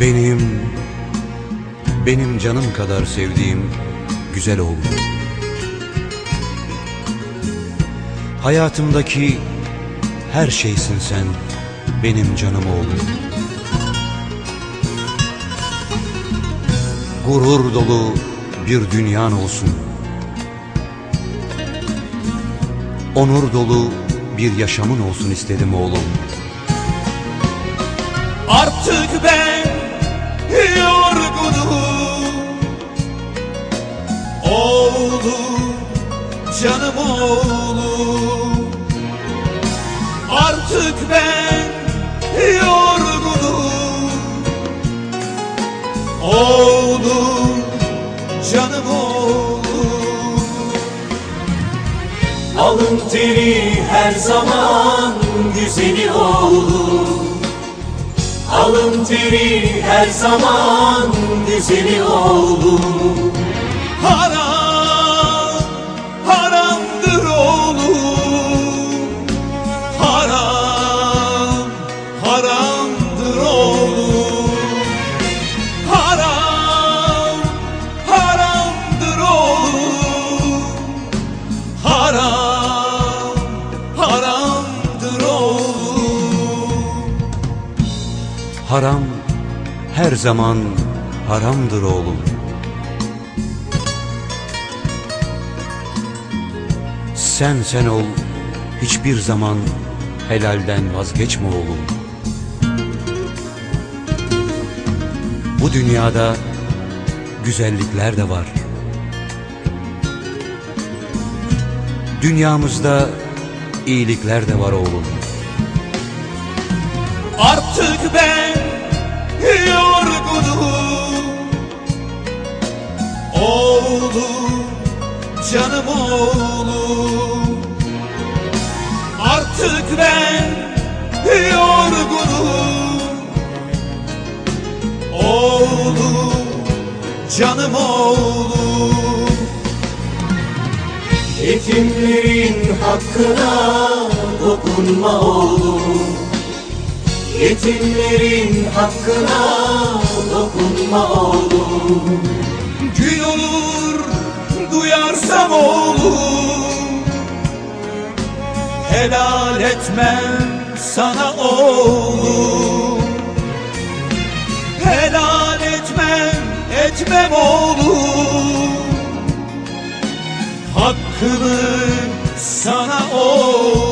Benim, benim canım kadar sevdiğim güzel oğlum. Hayatımdaki her şeysin sen, benim canım oğlum. Gurur dolu bir dünyan olsun. Onur dolu bir yaşamın olsun istedim oğlum. Artık ben yorgunum. Oğlum, canım oğlum. Artık ben yorgunum. Oğlum, canım oğlum. Alın teri her zaman güzeli oğlum Alın teri her zaman güzeli Haram her zaman haramdır oğlum. Sen sen ol, hiçbir zaman helalden vazgeçme oğlum. Bu dünyada güzellikler de var. Dünyamızda iyilikler de var oğlum. Artık ben yorgunum. Oğlum, canım oğlum. Artık ben yorgunum. Oğlum, canım oğlum. Yetimlerin hakkına dokunma oğlum Yetimlerin hakkına dokunma oğlum. Gün olur duyarsam oğlum. Helal etmem sana oğlum. Helal etmem, etmem oğlum. Hakkını sana oğlum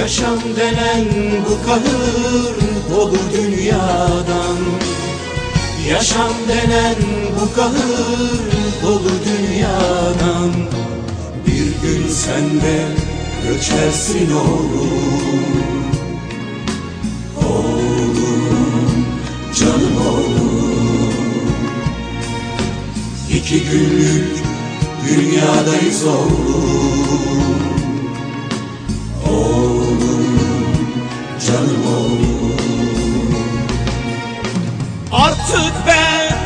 Yaşam denen bu kahır dolu dünyadan. Yaşam denen bu kahır dolu dünyadan. Bir gün sen de göçersin oğlum. Oğlum, canım oğlum. İki günlük dünyadayız oğlum canım Artık ben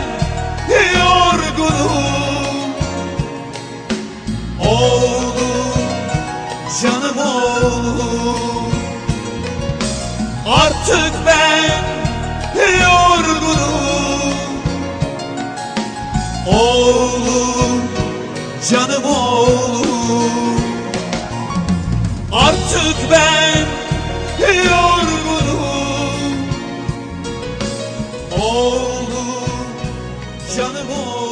yorgunum. Oğlum, canım oğlum. Artık ben yorgunum. Oğlum, canım oğlum. Artık ben yorgunum Oğlum, canım oğlum